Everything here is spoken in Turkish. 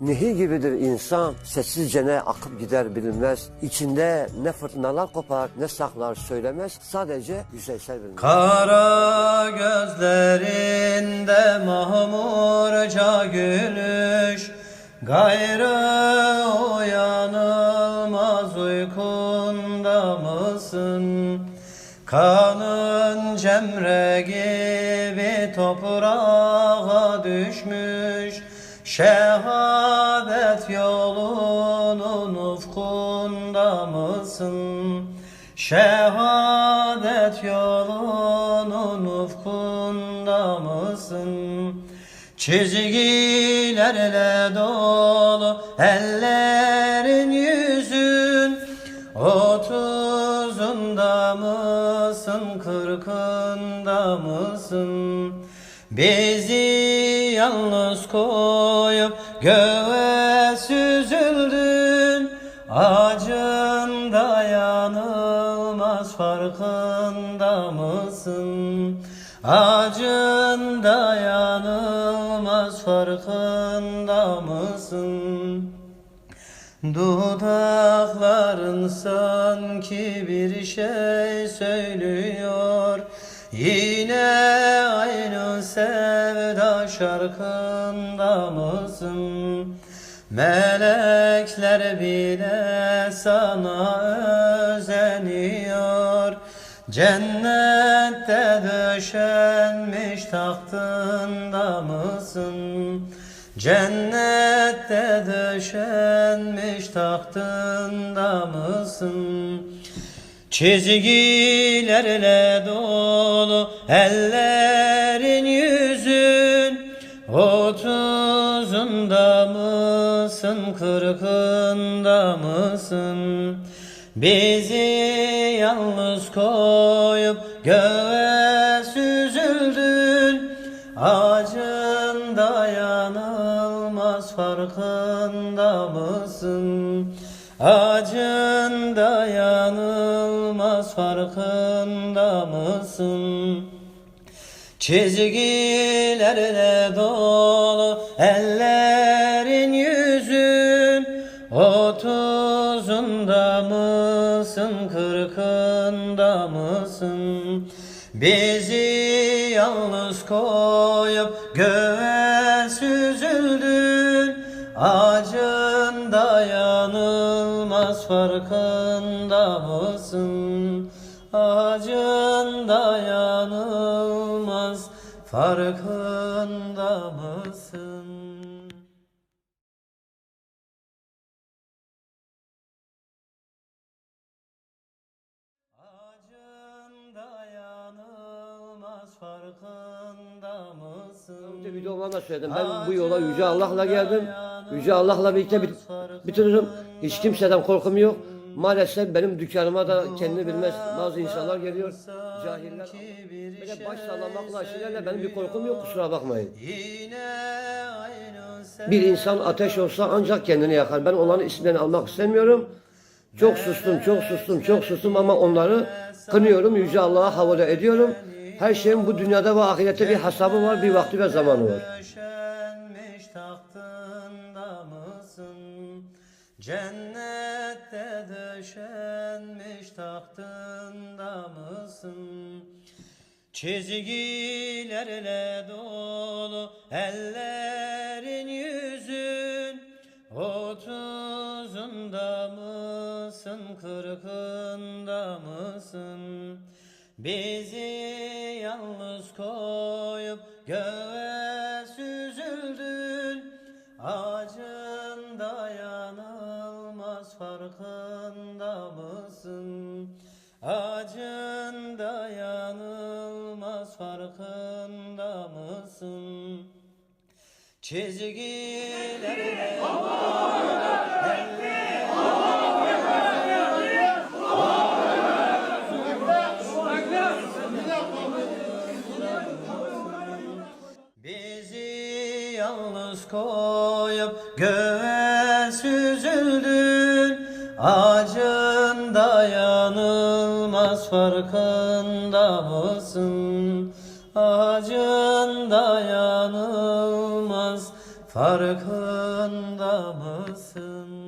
Nehir gibidir insan, sessizce ne akıp gider bilinmez. İçinde ne fırtınalar kopar, ne saklar söylemez. Sadece yüzeysel bilinmez. Kara gözlerinde mahmurca gülüş Gayrı uyanılmaz uykunda mısın? Kanın cemre gibi toprağa düşmüş Şehadet yolunun ufkunda mısın? Şehadet yolunun ufkunda mısın? Çizgilerle dolu ellerin Bizi yalnız koyup göğe süzüldün Acın dayanılmaz farkında mısın? Acın dayanılmaz farkında mısın? Dudakların sanki bir şey söylüyor Yine aynı şarkında mısın? Melekler bile sana özeniyor Cennette döşenmiş tahtında mısın? Cennette döşenmiş tahtında mısın? Çizgilerle dolu ellerin mısın, kırkında mısın? Bizi yalnız koyup göğe süzüldün Acın dayanılmaz farkında mısın? Acın dayanılmaz farkında mısın? Çizgilerle dolu ellerin Otuzunda mısın, kırkında mısın? Bizi yalnız koyup göğe süzüldün Acın dayanılmaz farkında mısın? Acın dayanılmaz farkında mısın? Önce videomda da söyledim. Ben bu yola Yüce Allah'la geldim. Yüce Allah'la birlikte bit bitiririm. Hiç kimseden korkum yok. Maalesef benim dükkanıma da kendini bilmez bazı insanlar geliyor. Cahiller. Böyle baş sallamakla şeylerle benim bir korkum yok kusura bakmayın. Bir insan ateş olsa ancak kendini yakar. Ben onların isimlerini almak istemiyorum. Çok sustum, çok sustum, çok sustum ama onları kınıyorum. Yüce Allah'a havale ediyorum. Her şeyin bu dünyada ve ahirette bir hesabı var, bir vakti ve zamanı var. Cennette döşenmiş tahtında mısın? Çizgilerle dolu ellerin yüzün Otuzunda mısın, kırkında mısın? Bizi yalnız koyup göğe süzüldün Acın dayanılmaz farkında mısın? Acın dayanılmaz farkında mısın? Çizgilerle Bizi yalnız koyup göğe süzüldün Acın dayanılmaz farkında mısın? Acın dayanılmaz farkında mısın?